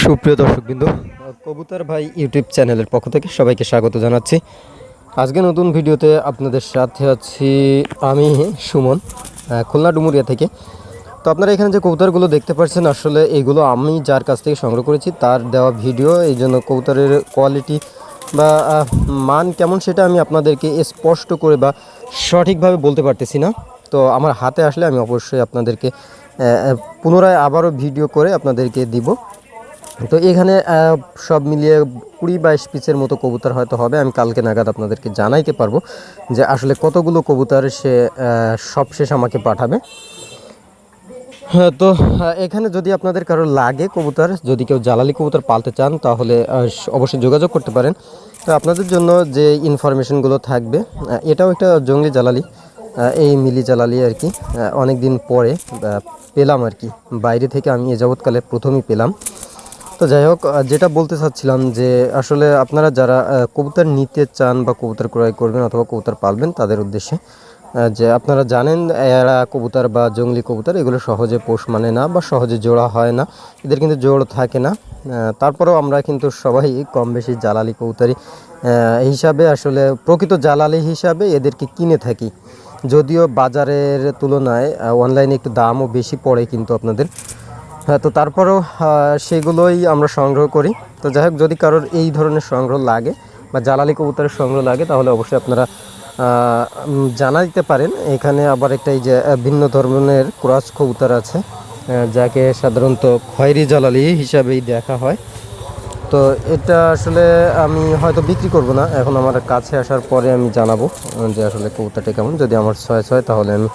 সুপ্রিয় দর্শকবৃন্দ, কবুতর ভাই ইউটিউব চ্যানেলের পক্ষ থেকে সবাইকে স্বাগত জানাচ্ছি। আজকে নতুন ভিডিওতে আপনাদের সাথে আছি আমি, সুমন খুলনা ডুমুরিয়া থেকে। তো আপনারা এখানে যে কবুতরগুলো দেখতে পাচ্ছেন, আসলে এগুলো আমি যার কাছ থেকে সংগ্রহ করেছি, তার দেওয়া ভিডিও, এই জন্য কবুতরের কোয়ালিটি বা মান কেমন সেটা আমি আপনাদেরকে স্পষ্ট করে বা সঠিকভাবে বলতে পারতেছি না। তো আমার হাতে আসলে আমি অবশ্যই আপনাদেরকে পুনরায় আবারও ভিডিও করে আপনাদেরকে দিব। তো এখানে সব মিলিয়ে কুড়ি বাইশ পিসের মতো কবুতর হয়তো হবে। আমি কালকে নাগাদ আপনাদেরকে জানাইতে পারব যে আসলে কতগুলো কবুতর সে সবশেষ আমাকে পাঠাবে। হ্যাঁ তো এখানে যদি আপনাদের কারও লাগে কবুতর, যদি কেউ জ্বালালি কবুতর পালতে চান, তাহলে অবশ্যই যোগাযোগ করতে পারেন। তো আপনাদের জন্য যে ইনফরমেশনগুলো থাকবে এটাও একটা জঙ্গলি জ্বালালি এই মিলি জ্বালালি আর কি অনেক দিন পরে পেলাম আর কি। বাইরে থেকে আমি এ যাবৎকালে প্রথমেই পেলাম। তো যাই হোক যেটা বলতে চাচ্ছিলাম যে আসলে আপনারা যারা কবুতর নিতে চান বা কবুতর ক্রয় করবেন অথবা কবুতর পালবেন তাদের উদ্দেশ্যে যে আপনারা জানেন এরা কবুতর বা জঙ্গলি কবুতর, এগুলো সহজে পোষ মানে না বা সহজে জোড়া হয় না, এদের কিন্তু জোড় থাকে না তারপরেও আমরা কিন্তু সবাই কম বেশি জালালি কবুতরি হিসাবে আসলে প্রকৃত জালালি হিসাবে এদেরকে কিনে থাকি, যদিও বাজারের তুলনায় অনলাইনে একটু দামও বেশি পড়ে কিন্তু আপনাদের তো তারপরেও সেগুলোই আমরা সংগ্রহ করি। তো যাই হোক, যদি কারোর এই ধরনের সংগ্রহ লাগে বা জ্বালালি কবুতরের সংগ্রহ লাগে, তাহলে অবশ্যই আপনারা জানা দিতে পারেন। এখানে আবার একটা এই যে ভিন্ন ধরনের ক্রস কবুতর আছে যাকে সাধারণত খয়েরি জ্বালালি হিসাবেই দেখা হয়। তো এটা আসলে আমি হয়তো বিক্রি করব না, এখন আমার কাছে আসার পরে আমি জানাব যে আসলে কবুতরটা কেমন। যদি আমার ছয় ছয়, তাহলে আমি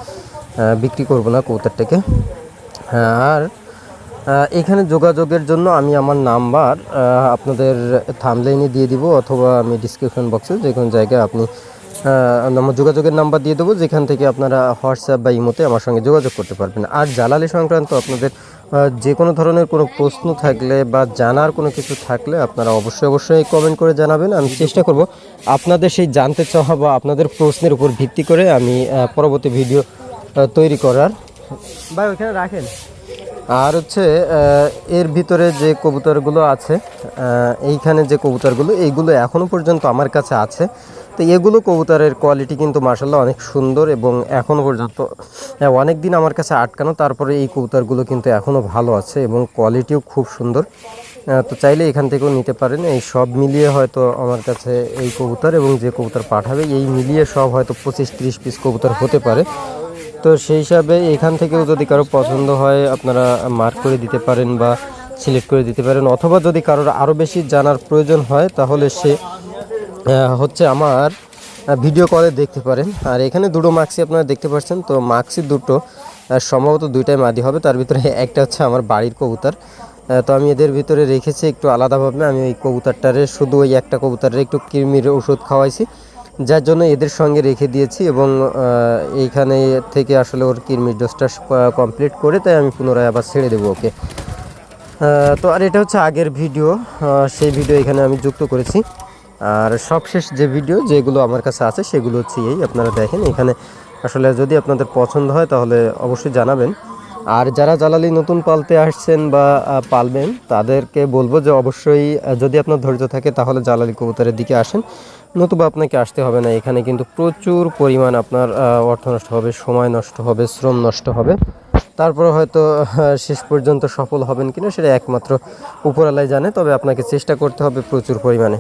বিক্রি করব না কবুতরটাকে। হ্যাঁ আর এখানে যোগাযোগের জন্য আমি আমার নাম্বার আপনাদের থামলাইনে দিয়ে দিব অথবা আমি ডিসক্রিপশন বক্সে যে কোনো জায়গায় আপনি আমার যোগাযোগের নাম্বার দিয়ে দেবো, যেখান থেকে আপনারা হোয়াটসঅ্যাপ বা ইমোতে আমার সঙ্গে যোগাযোগ করতে পারবেন। আর জ্বালালি সংক্রান্ত আপনাদের যে কোনো ধরনের কোনো প্রশ্ন থাকলে বা জানার কোনো কিছু থাকলে আপনারা অবশ্যই অবশ্যই কমেন্ট করে জানাবেন। আমি চেষ্টা করব আপনাদের সেই জানতে চাওয়া বা আপনাদের প্রশ্নের উপর ভিত্তি করে আমি পরবর্তী ভিডিও তৈরি করার। ভাই, ওইখানে রাখেন। আর হচ্ছে এর ভিতরে যে কবুতরগুলো আছে এইখানে যে কবুতরগুলো এইগুলো এখনও পর্যন্ত আমার কাছে আছে। তো এগুলো কবুতরের কোয়ালিটি কিন্তু মার্শাল্লাহ অনেক সুন্দর এবং এখনও পর্যন্ত হ্যাঁ, অনেক দিন আমার কাছে আটকানো তারপরে এই কবুতরগুলো কিন্তু এখনও ভালো আছে এবং কোয়ালিটিও খুব সুন্দর। তো চাইলে এখান থেকেও নিতে পারেন। এই সব মিলিয়ে হয়তো আমার কাছে এই কবুতর এবং যে কবুতর পাঠাবে এই মিলিয়ে সব হয়তো পঁচিশ ত্রিশ পিস কবুতর হতে পারে। তো সেই হিসাবে এখান থেকেও যদি কারও পছন্দ হয়, আপনারা মার্ক করে দিতে পারেন বা সিলেক্ট করে দিতে পারেন। অথবা যদি কারোর আরও বেশি জানার প্রয়োজন হয়, তাহলে সে হচ্ছে আমার ভিডিও কলে দেখতে পারেন। আর এখানে দুটো মাক্সি আপনারা দেখতে পাচ্ছেন। তো মাক্সি দুটো সম্ভবত দুইটাই মাদি হবে। তার ভিতরে একটা হচ্ছে আমার বাড়ির কবুতর। তো আমি এদের ভিতরে রেখেছি একটু আলাদাভাবে আমি ওই কবুতরটারে, শুধু ওই একটা কবুতরের একটু কৃমির ওষুধ খাওয়াইছি। যার জন্য এদের সঙ্গে রেখে দিয়েছি এবং এইখানে থেকে আসলে ওর কৃমির ডোজটা কমপ্লিট করে তাই আমি পুনরায় আবার ছেড়ে দেবো ওকে। তো আর এটা হচ্ছে আগের ভিডিও সেই ভিডিও এখানে আমি যুক্ত করেছি। আর সবশেষ যে ভিডিও যেগুলো আমার কাছে আছে সেগুলো হচ্ছে এই, আপনারা দেখেন। এখানে আসলে যদি আপনাদের পছন্দ হয় তাহলে অবশ্যই জানাবেন। আর যারা জ্বালালি নতুন পালতে আসছেন বা পালবেন, তাদেরকে বলব যে অবশ্যই যদি আপনার ধৈর্য থাকে তাহলে জ্বালালি কবুতরের দিকে আসেন। নতুবা আপনাকে আসতে হবে না। এখানে কিন্তু প্রচুর পরিমাণ আপনার অর্থ নষ্ট হবে, সময় নষ্ট হবে, শ্রম নষ্ট হবে। তারপরে হয়তো শেষ পর্যন্ত সফল হবেন কিনা সেটা একমাত্র উপরালাই জানে, তবে আপনাকে চেষ্টা করতে হবে প্রচুর পরিমাণে।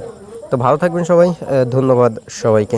তো ভালো থাকবেন সবাই ধন্যবাদ সবাইকে।